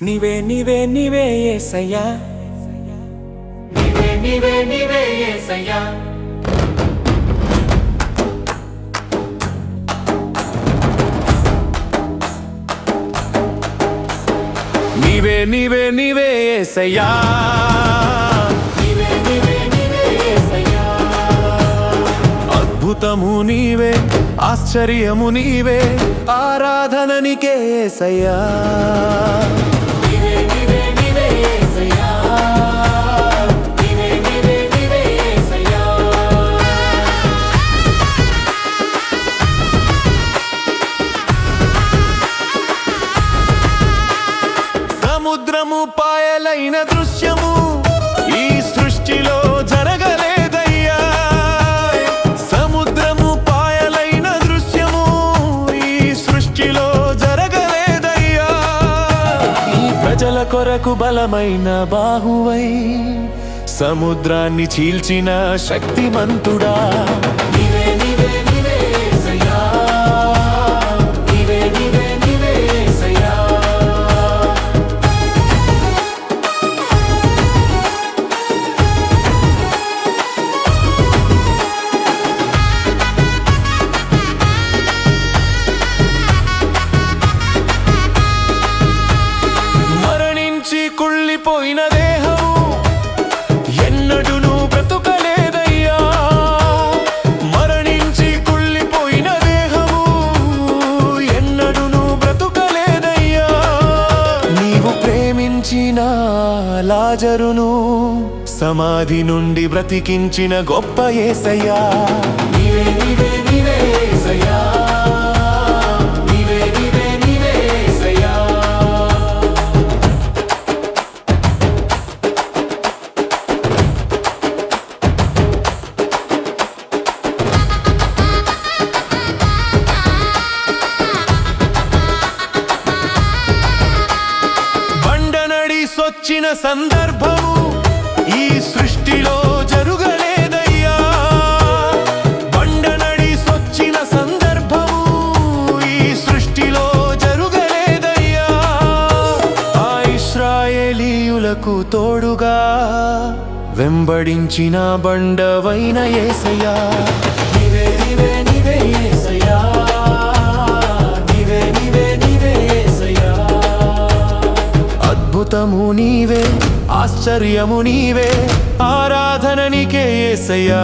నీవే నీవే నీవే ఏసయ్యా. నీవే నీవే నీవే యేసయ్యా నీవే నీవే నీవే ఏసయ్యా. అద్భుతము నీవే ఆశ్చర్యము నీవే ఆరాధన నీకే ఏసయ్యా. సముద్రము పాయలైన దృశ్యము ఈ సృష్టిలో జరగలేదయ్యా. సముద్రము పాయలైన దృశ్యము ఈ సృష్టిలో జరగలేదయ్యా. ఈ ప్రజల కొరకు బలమైన బాహువై సముద్రాన్ని చీల్చిన శక్తిమంతుడా. కుళ్ళిపోయిన దేహం ఎన్నడును బ్రతుకలేదయ్యా. మరణించి కుళ్ళిపోయిన దేహము ఎన్నడును బ్రతుకలేదయ్యా. నీవు ప్రేమించిన లాజరును సమాధి నుండి బ్రతికించిన గొప్ప ఏసయ్యా. నీవే నీవే. బండనడి సొచ్చిన సందర్భము ఈ సృష్టిలో జరుగలేదయ్యా. బండనడి సొచ్చిన సందర్భము ఈ సృష్టిలో జరుగలేదయ్యా. ఆ ఇస్రాయేలీయులకు తోడుగా వెంబడించిన బండవైన ఏసయ్యా. నివే నీవే నీవే అద్భుతము నీవే ఆశ్చర్యము నీవే ఆరాధన నీకే ఏసయ్యా.